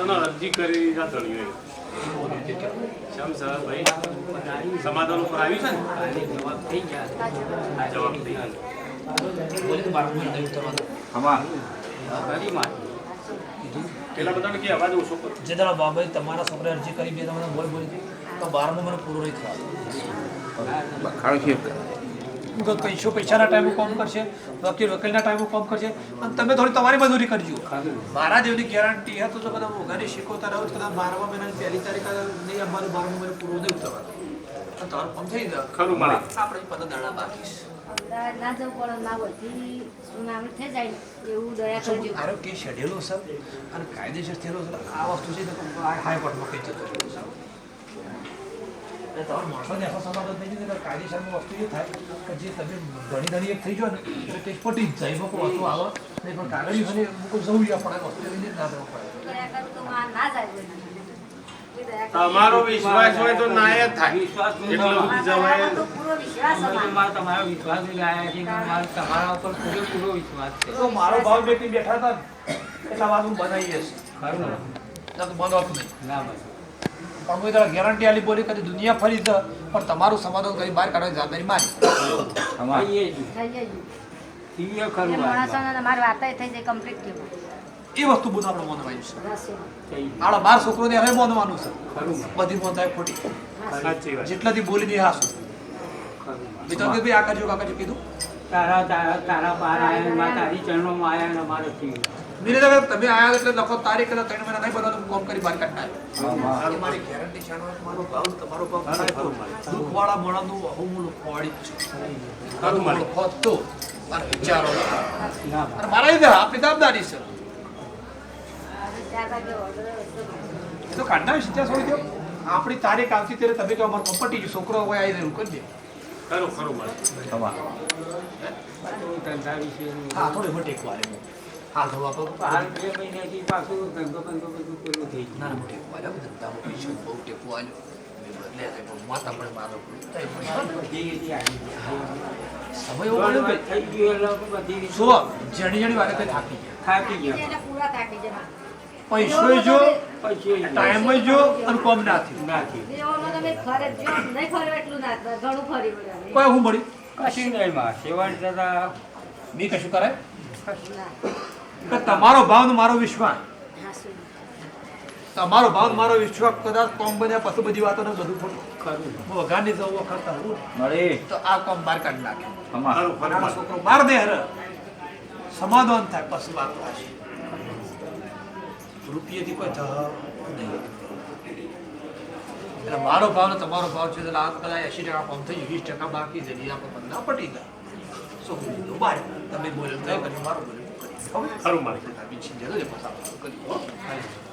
તને અરજી કરી જા ધણીએ શમ સર ભાઈ સમાધાન ઉપર આવી છે ને? જવાબ થઈ ગયા. જવાબ થઈ ગયો. કે અવાજ જે દાડા બાબાએ તમારા છોકરાએ અરજી કરી બે તમને બોલ બોલી તો બારમાં મને પૂરો નહીં થવા બખાડો છે પૈસો પૈસાના ટાઈમે કોમ કરશે વકીલ વકીલના ટાઈમે કોમ કરશે. અને તમે થોડી તમારી મજૂરી કરજો. મારા જેવની ગેરંટી હતો તો કદાચ મોઘાની શીખવતા રહો કદાચ બારમા મહિનાની પહેલી તારીખ નહીં અમારું બારમા મહિને પૂરો નહીં થવાનું તમારું કોમ થઈ જાય. ખરું મારે. આપણે પંદર દાડા બાકી ના જવું પડે ના બધી થઈ જાય એવું દયા શું કરજો. આરો કેસ શેડ્યુલો છે અને કાયદેસર થયેલો છે આ વસ્તુ છે તો હાઈકોર્ટમાં કહી જતો એટલે તમારા માણસોને એવો સમાધાન થઈ જાય એટલે કાયદેસરમાં વસ્તુ એ થાય કે જે તમે ઘણી ઘણી એક થઈ જાય ને એટલે કેસ પટી જ જાય. એમાં વસ્તુ આવે નહીં પણ કાગળી મૂકો જવું પડે વસ્તુ ના જવું પડે. તો બધી. તમારો વિશ્વાસ હોય તો ના જ થાય. વિશ્વાસ પૂરો બધી તો પૂરો તમારો વિશ્વાસ લાયા છે તમારા ઉપર પૂરેપૂરો વિશ્વાસ છે. તો મારો ભાવ બેટી બેઠા હતા એટલા વાત હું બનાવી છે ખરું? તો બંધવાનું નહીં. ના બસ પણ કોઈ દાડા ગેરંટી આલી બોલી કદી દુનિયા ફરી છે પણ તમારું સમાધાન કરી બહાર કાઢવાની જવાબદારી મારી. એ ખરું વાત. માણસોને મારી વાર્તા થઈ જાય કમ્પ્લીટ એ વસ્તુ બધું આપણે માનવાનું છે. આડા બાર છોકરોને હવે મોંધવાનું છે. બધી મોતાય ખોટી. જેટલાથી બોલી નહીં હાસું. બીજો ને? કીધું ભાઈ આ કરજો આ કીધું? તારા તારા તારા પાર આયા તારી ચરણોમાં આયા ને અમારે થઈ ગયું. તમે આયા એટલે લખો તારીખ એટલે ત્રણ મહિના નહીં બનાવતો કોમ કરી બહાર કાઢતા મારી ગેરંટી છે મારો ભાવ તમારો ભાવ દુઃખવાળા મોણાનું હું હું લુખવાડી જ છું. ખરું મારે. લુખો તો અને વિચારો. અને મારા લીધે આપણી જવાબદારી છે. તો કાઢના સીધા છોડી દો આપણી તારીખ આવતી ત્યારે તમે કહો અમારે પપ્પટી છોકરો હોય આવી રહ્યું કરી દે. ખરું ખરું મારે. હા થોડી મોટી એક વાર એમ હા તો હાલ બે મહિનાથી પાછું ધંધો બંધો બધું પેલું થઈ ગયું. ના મોટી એક વાર આવું ધંધામાં બહુ ટેકો આલ્યો મેં બદલે છે પણ માતા પણ મારો બધી રીતે આવી ગયું. સમય એવો પડ્યો થઈ ગયું એટલે બધી રીતે જણી જણી વારે થાકી ગયા થાકી ગયા પૂરા કાઢી જવા. પૈસો જો ટાઈમ જો અને કોમ ના થયું ના થયું. દેવાનો તમે ખરે જ જો, નહીં ખરે એટલું ના થાય. ઘણું ફરી વળ્યા. કોઈ હું મળી કશું નહીં માં સેવાળ જતા મેં કશું કરાય ના. કે તમારો ભાવ ને મારો વિશ્વાસ. તમારો ભાવ મારો વિશ્વાસ કદાચ કોમ બન્યા પછી બધી વાતો ને બધું પણ ખરું. હું વઘારની જવું વખત મળે. તો આ કોમ બહાર કાઢી નાખે. મારે. છોકરો બાર દે હર સમાધાન થાય પછી વાત થશે રૂપિયાથી કોઈ થહ નહીં એટલે મારો ભાવ ને તમારો ભાવ છે એટલે આ કદાચ એસી ટકા કોમ થઈ વીસ ટકા બાકી છે આપણે બંધા પટી જાય છોકરું કીધું બાર તમે બોલે તો કરી મારો બોલે ખરું મારે બીજી જગ્યાએ પછી આપણે કર્યું હો.